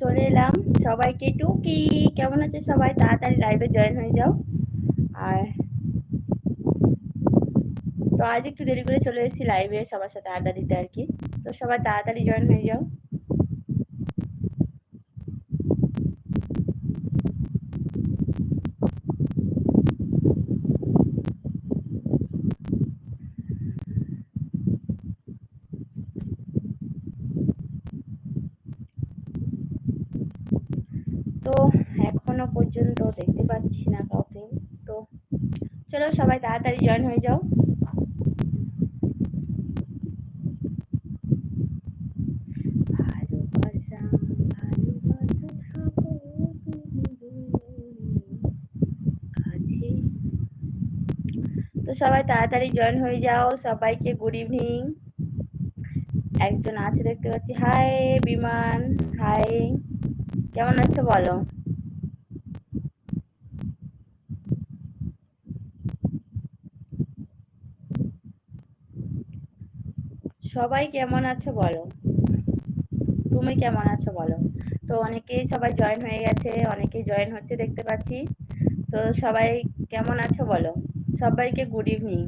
চলে এলাম। সবাইকে টুকি, কেমন আছে সবাই? তাড়াতাড়ি লাইভে জয়েন হয়ে যাও। আর তো আজ একটু দেরি করে চলে এসেছি লাইভে সবার সাথে আড্ডা দিতে আর কি। তো সবাই তাড়াতাড়ি জয়েন হয়ে যাও তো এখনও পর্যন্ত দেখতে পাচ্ছি না কাউকে। তো চলো সবাই তাড়াতাড়ি জয়েন হয়ে যাও। তো সবাই তাড়াতাড়ি জয়েন হয়ে যাও। সবাইকে গুড ইভিনিং একজন আছে দেখতে পাচ্ছি। হাই বিমান। হাই কেমন আছো বলো? সবাই কেমন আছো বলো? তুমি কেমন আছো বলো? তো অনেকেই সবাই জয়েন হয়ে গেছে, অনেকেই জয়েন হচ্ছে দেখতে পাচ্ছি। তো সবাই কেমন আছো বলো? সবাইকে গুড ইভিনিং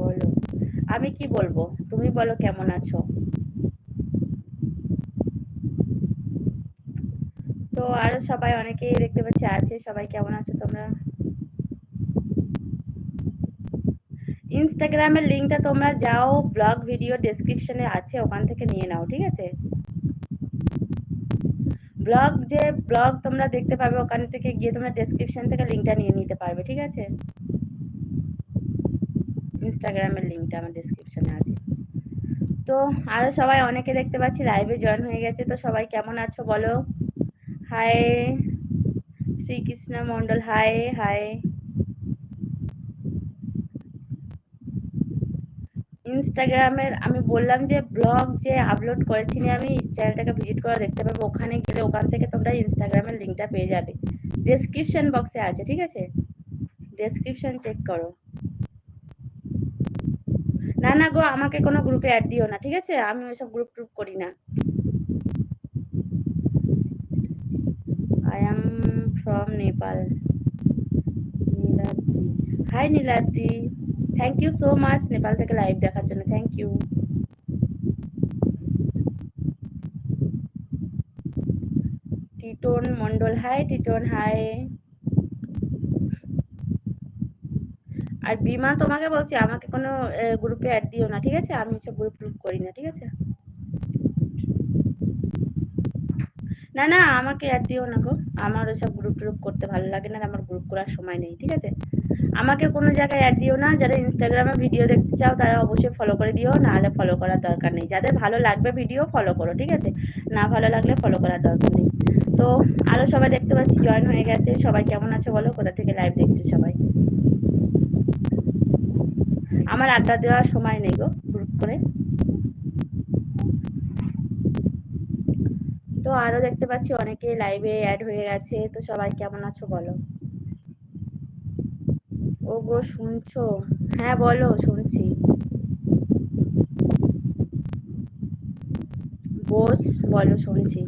বলো, আমি কি বলব? তুমি বলো কেমন আছো? তো আরও সবাই অনেকেই দেখতে পাচ্ছি আছে, সবাই কেমন আছো তোমরা? ইনস্টাগ্রামের লিঙ্কটা তোমরা যাও ব্লগ ভিডিও ডেসক্রিপশনে আছে, ওখান থেকে নিয়ে নাও, ঠিক আছে? ব্লগ যে ব্লগ তোমরা দেখতে পাবে, ওখান থেকে গিয়ে তোমরা ডেসক্রিপশন থেকে লিঙ্কটা নিয়ে নিতে পারবে, ঠিক আছে? ইনস্টাগ্রামের লিঙ্কটা আমার ডেসক্রিপশনে আছে। তো আরও সবাই অনেকে দেখতে পাচ্ছি লাইভে জয়েন হয়ে গেছে, তো সবাই কেমন আছো বলো? Hi Srikrishna Mondal hi hi ইনস্টাগ্রামের, আমি বললাম যে ব্লগ যে আপলোড করেছি আমি চ্যানেলটাকে ভিজিট করে দেখতে পাবো। ওখানে গেলে ওখান থেকে তোমরা ইনস্টাগ্রামের লিঙ্কটা পেয়ে যাবে। ডেসক্রিপশন বক্সে আছে, ঠিক আছে? ডেসক্রিপশন চেক করো। না না গো, আমাকে কোনো গ্রুপে অ্যাড দিও না, ঠিক আছে? আমি ওইসব গ্রুপ ট্রুপ করি না। I am from Nepal Niladri. Hi Niladri. Thank you so much Nepal থেকে লাইভ দেখার জন্য। Thank you Titon Mondal hi Titon hi আর বিমা তোমাকে বলছি, আমাকে কোনো গ্রুপে অ্যাড দিও না, ঠিক আছে? আমি সব গ্রুপ গ্রুপ করি না, ঠিক আছে? না না, আমাকে অ্যাড দিও না গো। আমার ওসব গ্রুপ ট্রুপ করতে ভালো লাগে না, আমার গ্রুপ করার সময় নেই, ঠিক আছে? আমাকে কোনো জায়গায় অ্যাড দিও না। যারা ইনস্টাগ্রামে ভিডিও দেখতে চাও, তারা অবশ্যই ফলো করে দিও। নাহলে ফলো করার দরকার নেই। যাদের ভালো লাগবে ভিডিও ফলো করো, ঠিক আছে? না ভালো লাগলে ফলো করার দরকার নেই। তো আরও সবাই দেখতে পাচ্ছি জয়েন হয়ে গেছে। সবাই কেমন আছে বলো? কোথা থেকে লাইভ দেখছ সবাই? আমার আড্ডা দেওয়ার সময় নেই গো গ্রুপ করে। তো আরও দেখতে পাচ্ছি, অনেকে লাইভে অ্যাড হয়ে গেছে। তো সবাই কেমন আছো বলো? ও গো শুনছো? হ্যাঁ বলো, শুনছি। বোস, বলো, শুনছি।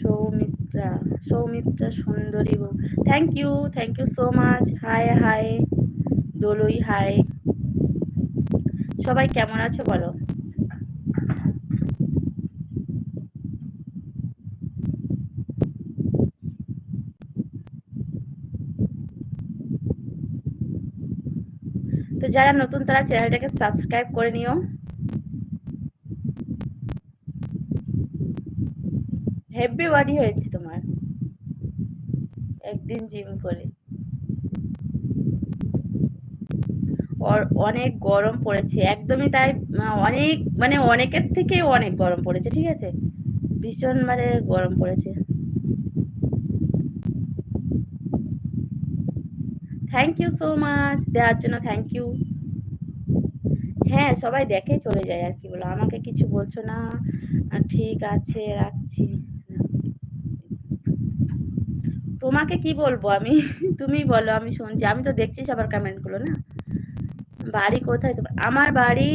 সৌমিত্রা সৌমিত্রা সুন্দরী বউ। Thank you thank you so much hi hi Doloi hi সবাই কেমন আছো, বলো? যারা নতুন, তারা চ্যানেলটাকে সাবস্ক্রাইব করে নিও। হেভি বডি হয়েছে তোমার। একদিন জিম করে। অনেক গরম পড়েছে। একদমই তাই অনেক মানে অনেকের থেকে অনেক গরম পড়েছে, ঠিক আছে? ভীষণ মানে গরম পড়েছে। থ্যাংক ইউ সো মাচ দেওয়ার জন্য থ্যাংক ইউ হ্যাঁ সবাই দেখে চলে যায় আর কি বলো। আমাকে কিছু বলছো না? ঠিক আছে, রাখছি। তোমাকে কি বলব আমি? তুমি বলো, আমি শুনছি। আমি তো দেখছি সবার কমেন্টগুলো না? বাড়ি কোথায় তোমার? আমার বাড়ি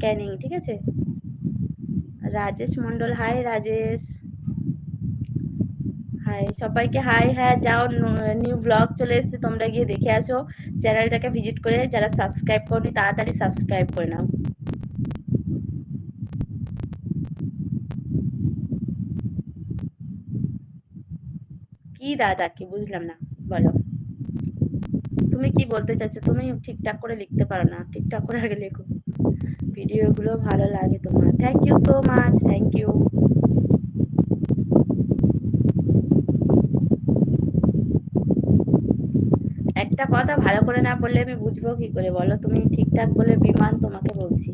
ক্যানিং, ঠিক আছে? রাজেশ মন্ডল হাই রাজেশ। হাই সবাইকে হাই হ্যাঁ যাও নিউ ব্লগ চলে এসেছে, তোমরা গিয়ে দেখে আসো। চ্যানেলটাকে ভিজিট করে যারা সাবস্ক্রাইব করনি, তাড়াতাড়ি সাবস্ক্রাইব করে নাও। কি দাদা, কি বুঝলাম না, বলো। তুমি কি বলতে চাচ্ছো? তুমি ঠিকঠাক করে লিখতে পারো না, ঠিকঠাক করে আগে লেখো। ভিডিওগুলো ভালো লাগে তোমার। Thank you so much thank you একটা কথা, ভালো করে না বললে আমি বুঝব কি করে? বলো তুমি ঠিকঠাক বলে বিমান তোমাকে বলছি।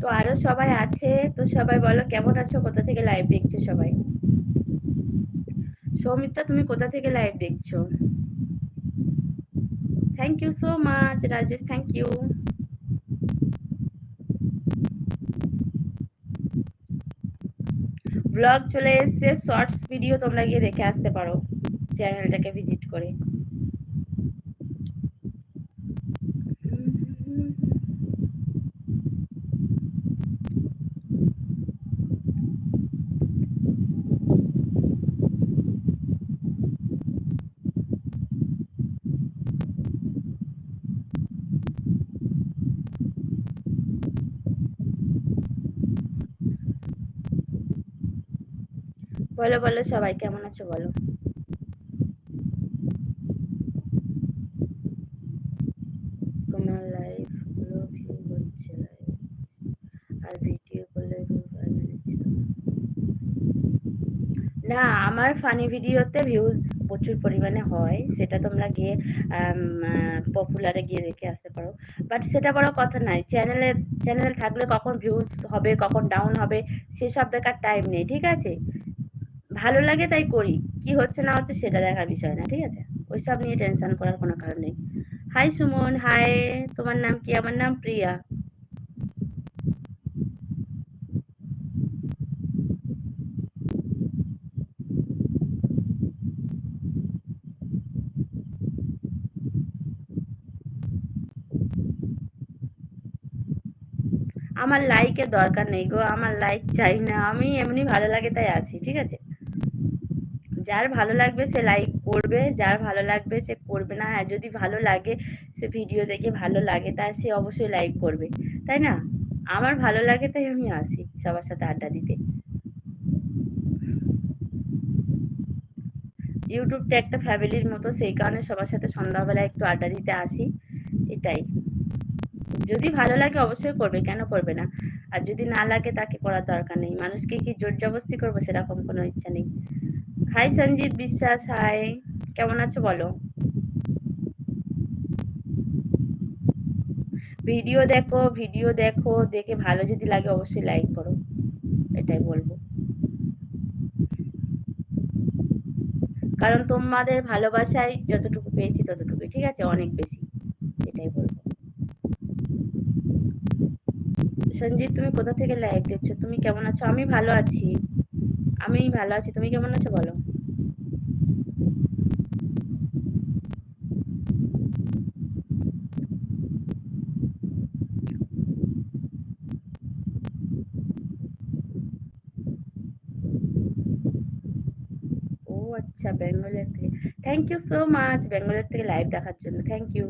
তো আরও সবাই আছে? তো সবাই বলো কেমন আছো? কোথা থেকে লাইভ দেখছ সবাই? সৌমিত্রা, তুমি কোথা থেকে লাইভ দেখছ? Thank you so much Rajesh thank you blog চলে এসছে শর্টস ভিডিও তোমরা গিয়ে দেখে আসতে পারো চ্যানেলটাকে ভিজিট করে। বলো বলো, সবাই কেমন আছো বলো? তোমার আর ভিডিও না, আমার ফানি ভিডিওতে ভিউজ প্রচুর পরিমাণে হয়, সেটা তোমরা গিয়ে পপুলারে গিয়ে দেখে আসতে পারো। বাট সেটা বড় কথা নাই চ্যানেলে চ্যানেলে থাকলে কখন ভিউজ হবে, কখন ডাউন হবে, সেসব দেখার টাইম নেই, ঠিক আছে? ভালো লাগে তাই করি। কি হচ্ছে না হচ্ছে সেটা দেখার বিষয় না, ঠিক আছে? ওইসব নিয়ে টেনশন করার কোনো কারণ নেই। হাই সুমন হাই তোমার নাম কি? আমার নাম প্রিয়া। আমার লাইকের দরকার নেই গো, আমার লাইক চাই না। আমি এমনি ভালো লাগে তাই আসি ঠিক আছে? যার ভালো লাগবে সে লাইক করবে, যার ভালো লাগবে সে করবে না। হ্যাঁ যদি ভালো লাগে সে ভিডিও দেখে ভালো লাগে তা সে অবশ্যই লাইক করবে, তাই না? আমার ভালো লাগে তাই আমি আসি সবার সাথে আড্ডা দিতে। ইউটিউবটা একটা ফ্যামিলির মতো, সেই কারণে সবার সাথে সন্ধ্যাবেলা একটু আড্ডা দিতে আসি, এটাই। যদি ভালো লাগে অবশ্যই করবে, কেন করবে না? আর যদি না লাগে তাকে করার দরকার নেই। মানুষকে কি জোর জবস্তি করব সেরকম কোনো ইচ্ছা নেই। হাই সঞ্জিত বিশ্বাস হাই কেমন আছো বলো? ভিডিও দেখো ভিডিও দেখো, দেখে ভালো যদি লাগে অবশ্যই লাইক করো, এটাই বলব। কারণ তোমাদের ভালোবাসায় যতটুকু পেয়েছি ততটুকু ঠিক আছে? অনেক বেশি, এটাই বলব। সঞ্জিত, তুমি কোথা থেকে লাইভ দেখছ? তুমি কেমন আছো? আমি ভালো আছি। আমি ভালো আছি। তুমি কেমন আছো বলো? ও আচ্ছা বেঙ্গলের থেকে। থ্যাংক ইউ সো মাচ বেঙ্গলের থেকে লাইভ দেখার জন্য। থ্যাংক ইউ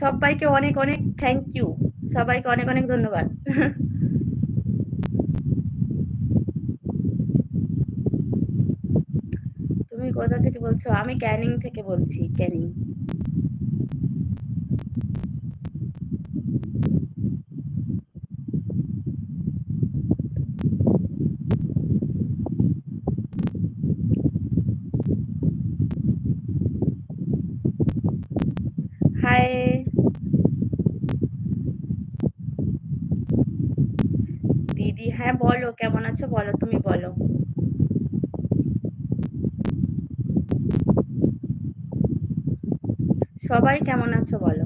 সবাইকে অনেক অনেক থ্যাংক ইউ সবাইকে অনেক অনেক ধন্যবাদ তুমি কোথা থেকে বলছো? আমি ক্যানিং থেকে বলছি, ক্যানিং। দিদি হ্যাঁ বলো, কেমন আছো? বলো, তুমি বলো। সবাই কেমন আছো বলো?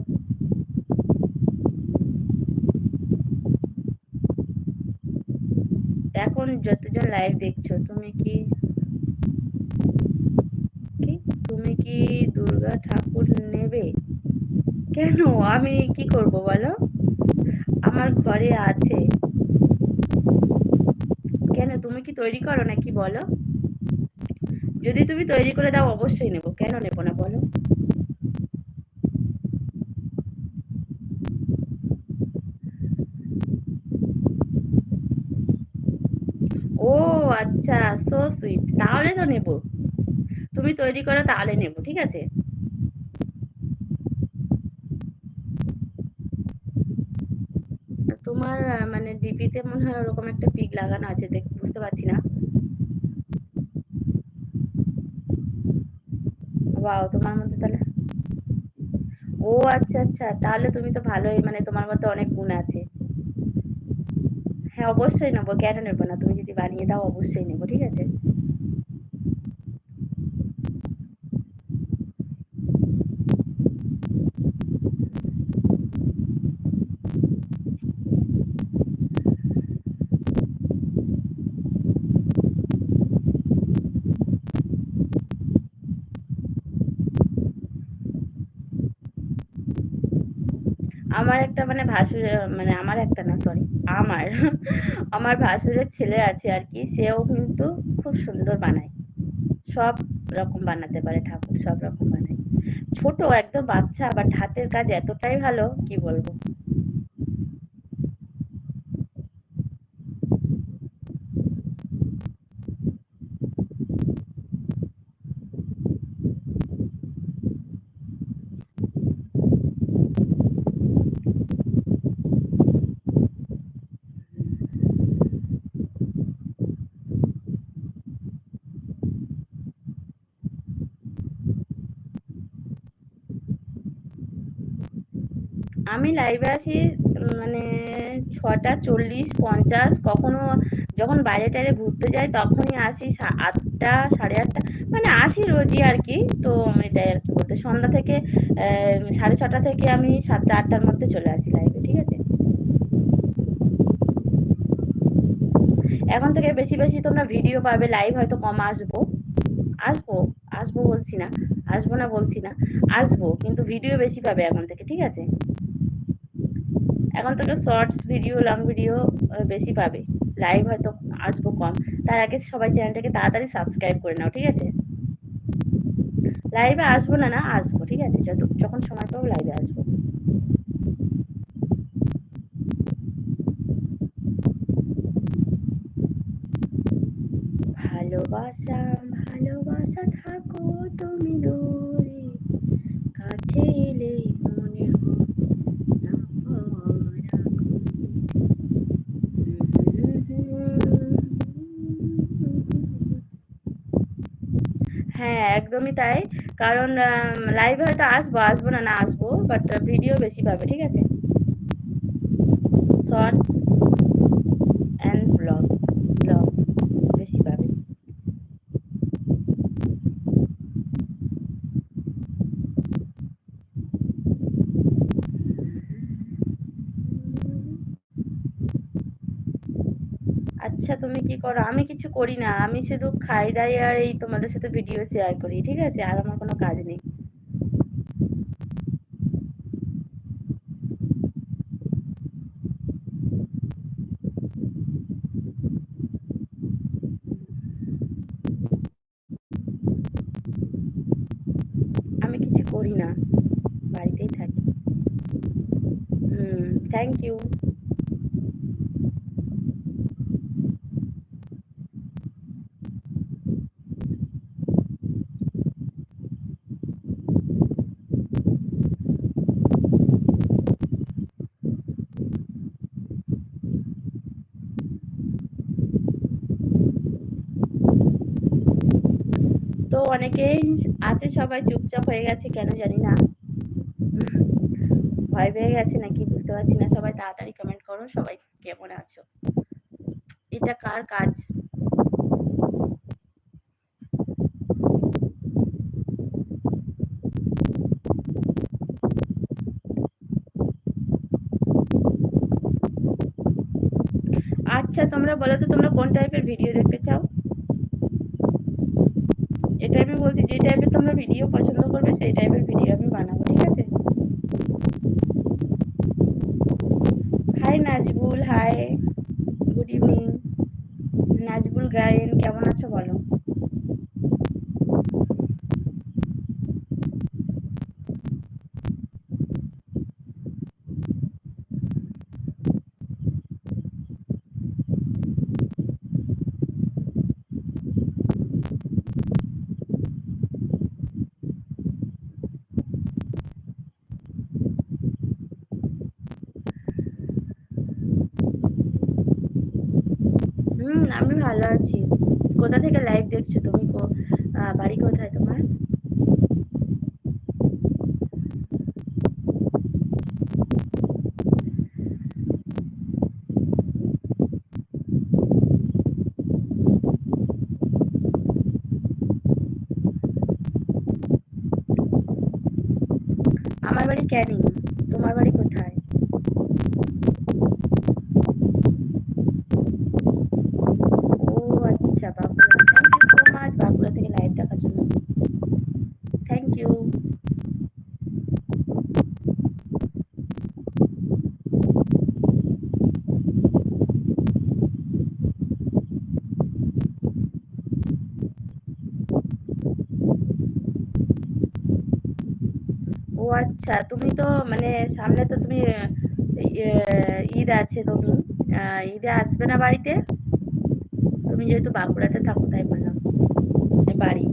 এখন যতজন লাইভ দেখছ, তুমি কি? তুমি কি দুর্গা ঠাকুর নেবে? কেন? আমি কি করব বলো? আমার ঘরে আছে। কেন? তুমি কি তৈরি করো নাকি বলো? যদি তুমি তৈরি করে দাও, অবশ্যই নেব। কেন নেব না বলো ও আচ্ছা সো সুইট তাহলে তো নেব। তুমি তৈরি করো, তাহলে নেব, ঠিক আছে? তোমার মানে ডিপিতে মনে হয় ওরকম একটা পিক লাগানো আছে, দেখ, বুঝতে পারছি না। বাও তোমার মধ্যে তাহলে ও আচ্ছা আচ্ছা তাহলে তুমি তো ভালোই মানে তোমার মধ্যে অনেক গুণ আছে। হ্যাঁ অবশ্যই নেব। কেন নেব না? তুমি যদি বানিয়ে দাও অবশ্যই নেব ঠিক আছে? আমার একটা মানে ভাসুর মানে আমার একটা না সরি আমার আমার ভাসুরের ছেলে আছে আর কি, সেও কিন্তু খুব সুন্দর বানায়। সব রকম বানাতে পারে ঠাকুর, সব রকম বানায়। ছোট, একদম বাচ্চা বাট হাতের কাজ এতটাই ভালো, কি বলব? আমি লাইভে আসি মানে ছটা চল্লিশ পঞ্চাশ, কখনো যখন বাইরে টাইরে ঘুরতে যাই তখনই আসি আটটা, সাড়ে আটটা মানে আসি রোজই আর কি। তো এটাই আর কি বলতে, সন্ধ্যা থেকে সাড়ে ছটা থেকে আমি সাতটা, আটটার মধ্যে চলে আসি লাইভে ঠিক আছে? এখন থেকে বেশি বেশি তোমরা ভিডিও পাবে লাইভ হয়তো কম আসব। আসব আসব বলছি না, আসব না বলছি না, আসব, কিন্তু ভিডিও বেশি পাবে এখন থেকে, ঠিক আছে? এখন থেকে শর্টস ভিডিও লং ভিডিও বেশি পাবে। লাইভ হয়তো আসব কম। তার আগে সবাই চ্যানেলটাকে তাড়াতাড়ি সাবস্ক্রাইব করে নাও, ঠিক আছে? লাইভে আসব না না, আসব, ঠিক আছে? যত, যখন সময় পাবো লাইভে আসব। ভালোবাসা ভালোবাসা থাকো তুমি দূরে কাছে এলে মনে তাই। কারণ লাইভে হয়তো আসব আসব না না আসব বাট ভিডিও বেশি পাবে, ঠিক আছে? শর্টস অ্যান্ড ব্লগ ব্লগ বেশি পাবে আচ্ছা তুমি কি করো? আমি কিছু করি না। আমি শুধু খাই দাই আর এই তোমাদের সাথে ভিডিও শেয়ার করি, ঠিক আছে? আর আমার কোনো কাজ নেই। অনেকেই আছে সবাই চুপচাপ হয়ে গেছে, কেন জানি না। ভয় পেয়ে গেছে নাকি বুঝতে পারছি না। সবাই তাড়াতাড়ি কমেন্ট করো, সবাই কেমন আছো? এটা কার কাজ? আচ্ছা তোমরা বলো তো তোমরা কোন টাইপের ভিডিও দেখতে চাও? বলছি, যে টাইপের তোমরা ভিডিও পছন্দ করবে, সেই টাইপের ভিডিও আমি বানাবো, ঠিক আছে? Hi Nazbul hi good evening Nazbul Gayen, কেমন আছো বলো হুম আমি ভালো আছি। কোথা থেকে লাইভ দেখছ? তুমি বাড়ি কোথায় তোমার আমার বাড়ি ক্যানিং তোমার বাড়ি কোথায় আচ্ছা Bankura thank you so much Bankura থেকে লাইভ দেখার জন্য থ্যাংক ইউ ও আচ্ছা তুমি তো মানে সামনে তো তুমি ঈদ আছে তুমি ঈদে আসবে না বাড়িতে? তুমি যেহেতু বাঁকুড়াতে থাকো, তাই বললাম বাড়ি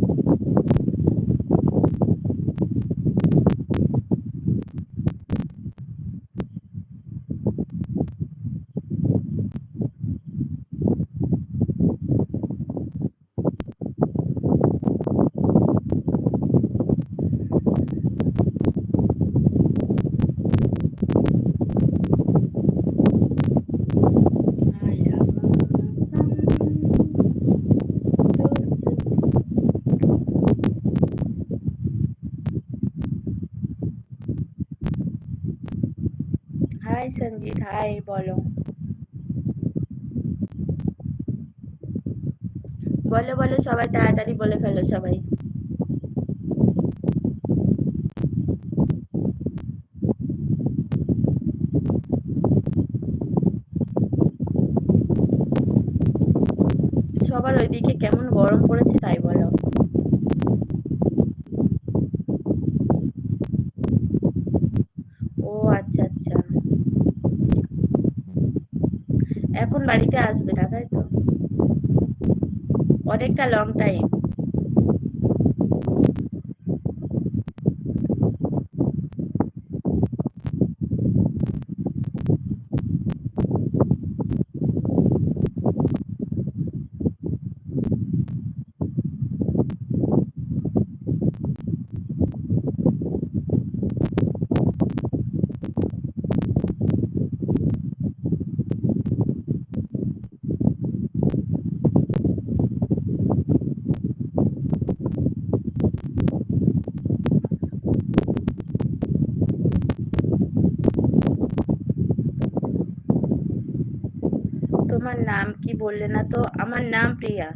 হাই সঞ্জিত হাই বলো বলো বলো সবাই তাড়াতাড়ি বলে ফেলো সবাই সবার ওইদিকে কেমন গরম পড়েছে তাই বলো ও আচ্ছা আচ্ছা এখন বাড়িতে আসবে না তাই তো অনেকটা লং টাইম তোমার নাম কি বললে না তো আমার নাম Priya.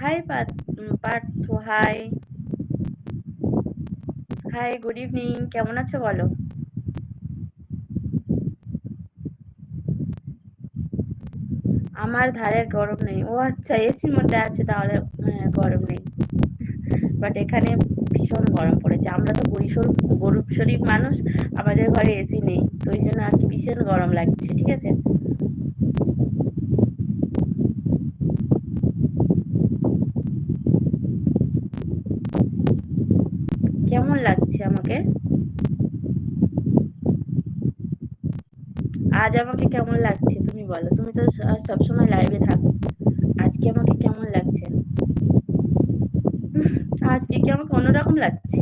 Hi Partha hi hi good evening কেমন আছো বলো? আমার ধারে গরম নেই। ও আচ্ছা এসির মধ্যে আছে তাহলে হ্যাঁ, গরম নেই। বাট এখানে ভীষণ গরম পড়েছে। আমরা তো গরিশোর গরুপ শরীফ মানুষ, আমাদের ঘরে এসি নেই। তো ওই জন্য আর কি ভীষণ গরম লাগছে, ঠিক আছে? কেমন লাগছে আমাকে? আজ আমাকে কেমন লাগছে তুমি বলো? তুমি তো সবসময় লাইভে থাকো। আজকে আমাকে কেমন লাগছে? আজকে কি আমাকে অন্যরকম লাগছে?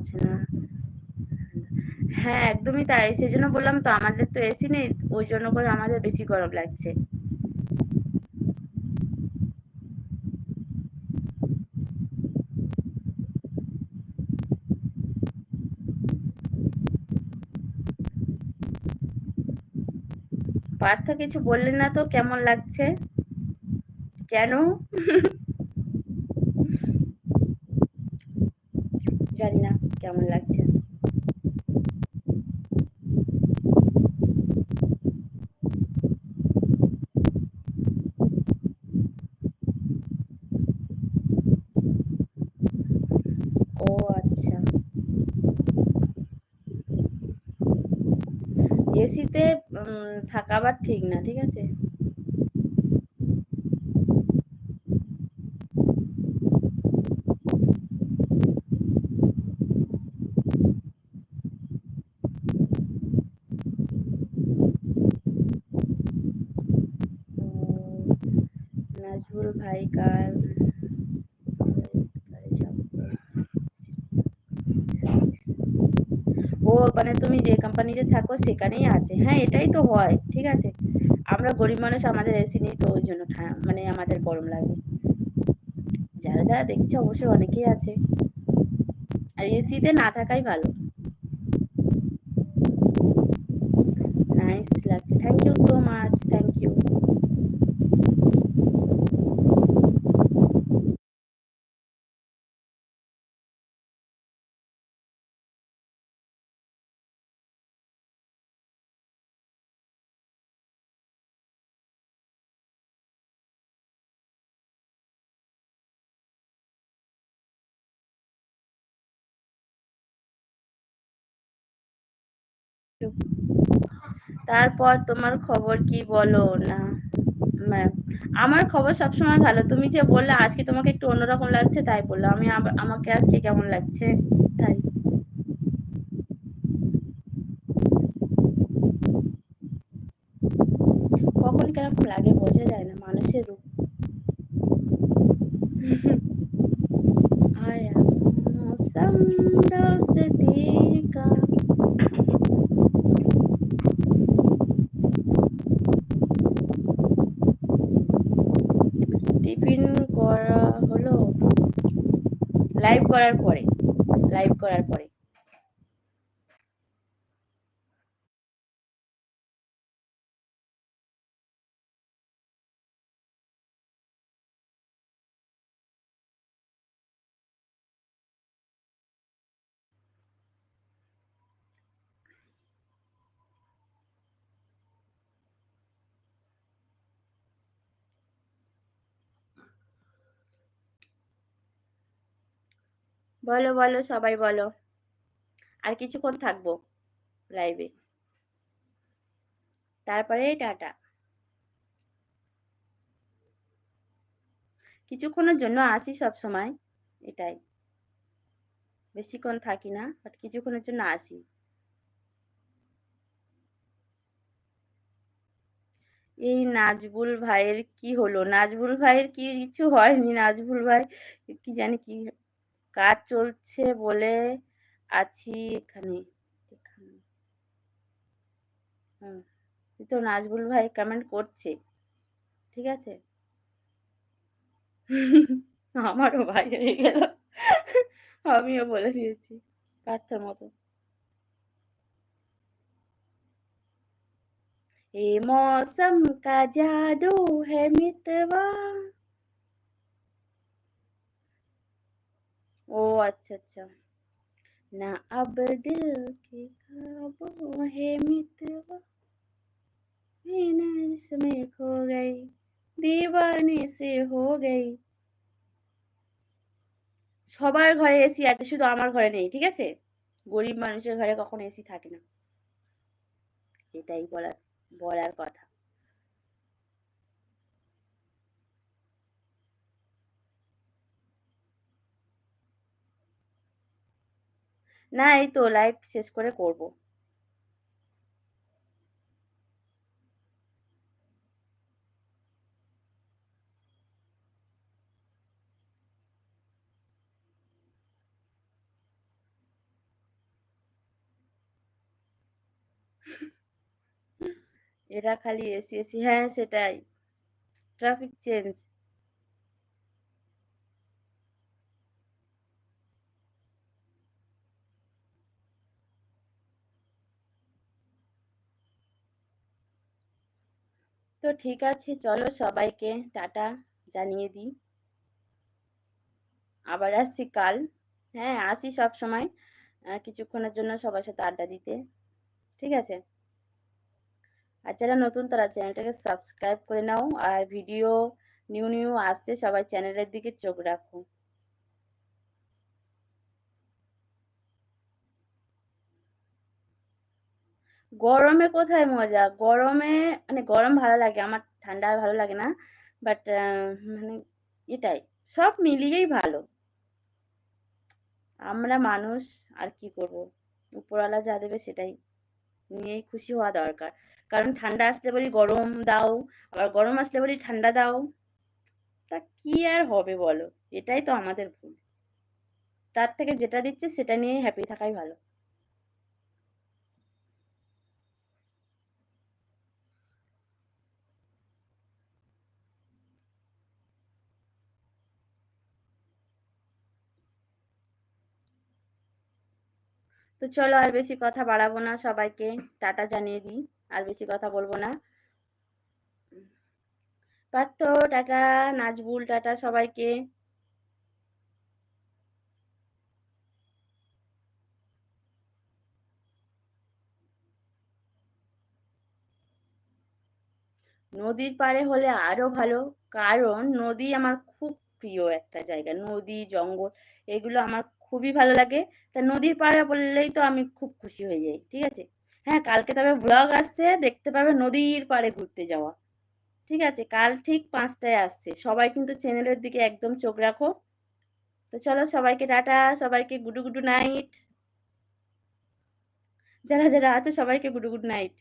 আছে না। হ্যাঁ একদমই তাই। সেই জন্য বললাম তো আমাদের তো এসি নেই, ওই জন্য করে আমাদের বেশি গরম লাগছে। পার্থ কিছু বললেন না তো? কেমন লাগছে? কেন? আবার ঠিক না ঠিক আছে? ভাই কাল মানে তুমি যে কোম্পানিতে থাকো সেখানেই আছে। হ্যাঁ এটাই তো হয়, ঠিক আছে? আমরা গরিব মানুষ, আমাদের এসি নেই তো ওই জন্য। মানে আমাদের গরম লাগে। যারা যারা দেখছে অবশ্যই অনেকেই আছে। আর এসিতে না থাকাই ভালো। নাইস লাগছে। Thank you so much thank you তারপর তোমার খবর কি বলো না? আমার খবর সবসময় ভালো। তুমি যে বললে আজকে তোমাকে একটু অন্যরকম লাগছে, তাই বলল আমি, আমাকে আজকে কেমন লাগছে? তাই। কখন কেরকম লাগে বোঝা যায় না। মানুষের রূপ লাইভ করার পরে বলো বলো, সবাই বলো। আর কিছুক্ষণ থাকব লাইভে তারপরে টাটা। কিছুক্ষণের জন্য আসি সব সময়, এটাই। বেশিক্ষণ থাকি না বাট কিছুক্ষণের জন্য আসি। এই নাজবুল ভাইয়ের কি হলো? নাজবুল ভাইয়ের কি কিছু হয়নি? নাজবুল ভাই কি জানি কি কাজ চলছে বলে আছি এখানে এখানে হুম তো নাজবুল ভাই কমেন্ট করছে ঠিক আছে আমারও ভাই হয়ে গেল আমিও বলে দিয়েছি পার্থের মতো ए मौसम का जादू है मितवा ও আচ্ছা আচ্ছা না अब दिल के काबू है मितवा में खो गई दीवाने से हो गई সবার ঘরে এসি আছে শুধু আমার ঘরে নেই ঠিক আছে গরিব মানুষের ঘরে কখনো এসি থাকে না এটাই বলার বলার কথা না, এই তো লাইভ শেষ করে করব। এরা খালি এসি এসি হ্যাঁ সেটাই। ট্রাফিক চেঞ্জ তো ঠিক আছে, চলো সবাইকে টাটা জানিয়ে দিই। আবার আসছি কাল। হ্যাঁ আসি সব সময় কিছুক্ষণের জন্য সবার সাথে আড্ডা দিতে। ঠিক আছে? আর যারা নতুন তারা চ্যানেলটাকে সাবস্ক্রাইব করে নাও। আর ভিডিও নিউ নিউ আসছে, সবাই চ্যানেলের দিকে চোখ রাখো। গরমে কোথায় মজা? গরমে মানে গরম ভালো লাগে, আমার ঠান্ডা ভালো লাগে না বাট মানে এটাই, সব মিলিয়েই ভালো। আমরা মানুষ, আর কি করব? উপরওয়ালা যা দেবে সেটাই, নিয়েই খুশি হওয়া দরকার। কারণ ঠান্ডা আসলে বলি গরম দাও, আবার গরম আসলে বলি ঠান্ডা দাও, তা কি আর হবে বলো? এটাই তো আমাদের ভুল। তার থেকে যেটা দিচ্ছে সেটা নিয়ে হ্যাপি থাকাই ভালো। চলো আর বেশি কথা বাড়াবো না সবাইকে। টাটা জানিয়ে দিই, আর বেশি কথা বলব না। পার্থ, টাটা, নাজবুল, টাটা সবাইকে। নদীর পাড়ে হলে আরও ভালো, কারণ নদী আমার খুব প্রিয় একটা জায়গা। নদী, জঙ্গল, এগুলো আমার খুবই ভালো লাগে। তা নদীর পাড়ে বললেই তো আমি খুব খুশি হয়ে যাই, ঠিক আছে? হ্যাঁ কালকে তবে ব্লগ আসছে, দেখতে পাবে নদীর পাড়ে ঘুরতে যাওয়া। ঠিক আছে, কাল ঠিক পাঁচটায় আসছে। সবাই কিন্তু চ্যানেলের দিকে একদম চোখ রাখো। তো চলো, সবাইকে টাটা, সবাইকে গুডু গুডু নাইট। যারা যারা আছে, সবাইকে good good night.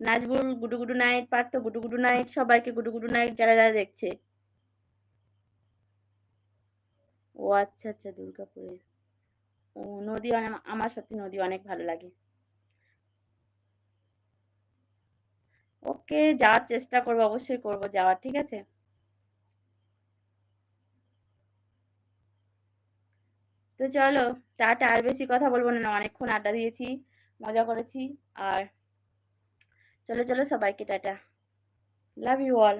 Nazbul good good night, Partha, good good night, সবাইকে গুডু গুডু নাইট, যারা যারা দেখছে। ও আচ্ছা আচ্ছা দুর্গাপুরে ও, নদী আমার সত্যি নদী অনেক ভালো লাগে। ওকে, যাওয়ার চেষ্টা করব, অবশ্যই করব যাওয়ার, ঠিক আছে? তো চলো, টাটা, আর বেশি কথা বলব না অনেকক্ষণ আড্ডা দিয়েছি, মজা করেছি, আর চলো চলো সবাইকে, টাটা। Love you all